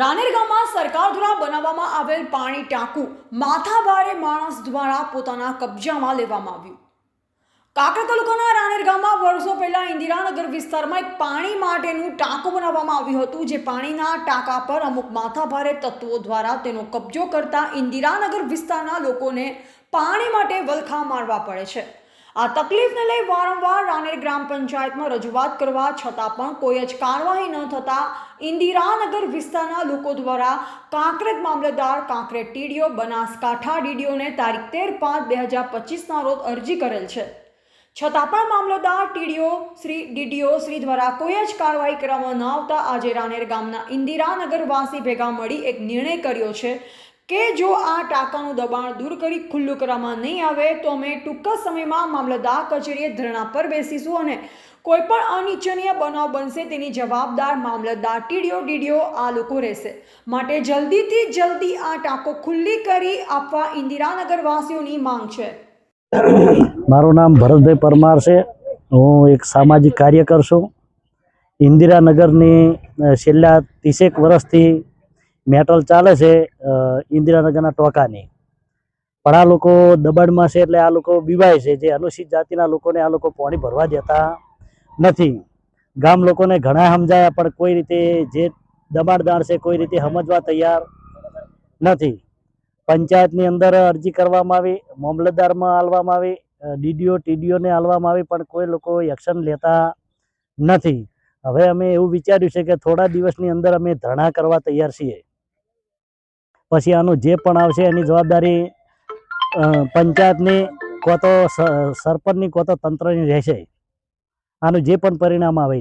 રાનેર ગામમાં સરકાર દ્વારા બનાવવામાં આવેલ પાણી ટાંકું માથાભારે માણસ દ્વારા પોતાના કબજામાં લેવામાં આવ્યું. કાંકરા તાલુકાના રાનેર ગામમાં વર્ષો પહેલા ઇન્દિરાનગર વિસ્તારમાં એક પાણી માટેનું ટાંકું બનાવવામાં આવ્યું હતું, જે પાણીના ટાંકા પર અમુક માથાભારે તત્વો દ્વારા તેનો કબજો કરતા ઇન્દિરાનગર વિસ્તારના લોકોને પાણી માટે વલખા મારવા પડે છે. આ તકલીફને લઈ વારંવાર રાનેર ગ્રામ પંચાયતમાં રજૂઆત કરવા છતાં પણ કોઈ જ કાર્યવાહી ન થતાં ઇન્દિરાનગર વિસ્તારના લોકો દ્વારા કાંકરેજ મામલતદાર કાંકરેજ ટીડીઓ બનાસકાંઠા ડીડીઓને તારીખ તેર પાંચ બે હજાર પચીસના રોજ અરજી કરેલ છે. છતાં પણ મામલતદાર ટીડીઓ શ્રી ડીડીઓ શ્રી દ્વારા કોઈ જ કાર્યવાહી કરવામાં ન આવતા આજે રાનેર ગામના ઇન્દિરાનગર વાસી ભેગા મળી એક નિર્ણય કર્યો છે કે જો આ ટાંકાનું દબાણ દૂર કરી ખુલ્લું કરવામાં નહીં આવે, તો અમે ટૂંકા સમયમાં મામલતદાર કચેરીએ ધરણા પર બેસીશું અને કોઈ પણ અનિચ્છનીય બનાવ બનશે તેની જવાબદાર મામલતદાર ટીડીઓ, ડીડીઓ આ લોકો રહેશે. માટે જલ્દીથી જલ્દી આ ટાંકો ખુલ્લી કરી આપવા ઇન્દિરાનગરવાસીઓની માંગ છે. મારું નામ ભરતભાઈ પરમાર છે. હું એક સામાજિક કાર્યકર છું. ઇન્દિરાનગરની છેલ્લા ત્રીસેક વર્ષથી મેટલ ચાલે છે ઇન્દિરાનગરના ટોકાની. પણ આ લોકો દબાણમાં છે એટલે આ લોકો બીવાય છે. જે અનુસૂચિત જાતિના લોકોને આ લોકો પાણી ભરવા દેતા નથી. ગામ લોકોને ઘણા સમજાયા, પણ કોઈ રીતે જે દબાણદાર છે, કોઈ રીતે સમજવા તૈયાર નથી. પંચાયતની અંદર અરજી કરવામાં આવી, મામલતદારમાં હાલવામાં આવી ડીડીઓ, ટીડીઓને આલવામાં આવી, પણ કોઈ લોકો એક્શન લેતા નથી. હવે અમે એવું વિચાર્યું છે કે થોડા દિવસની અંદર અમે ધરણા કરવા તૈયાર છીએ. પછી આનું જે પણ આવશે એની જવાબદારી પંચાયતની કો તો સ- સરપંચની કો તો તંત્રની રહેશે આનું જે પણ પરિણામ આવે.